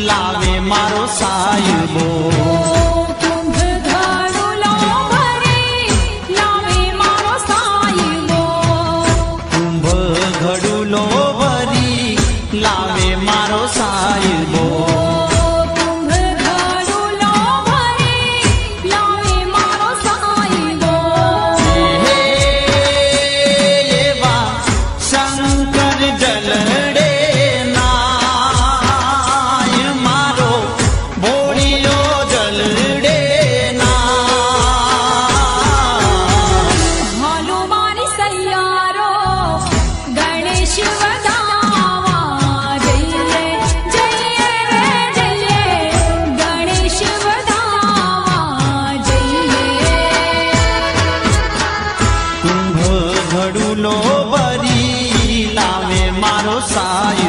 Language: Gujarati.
લાવે મારો સાહેબો. 我杀鱼。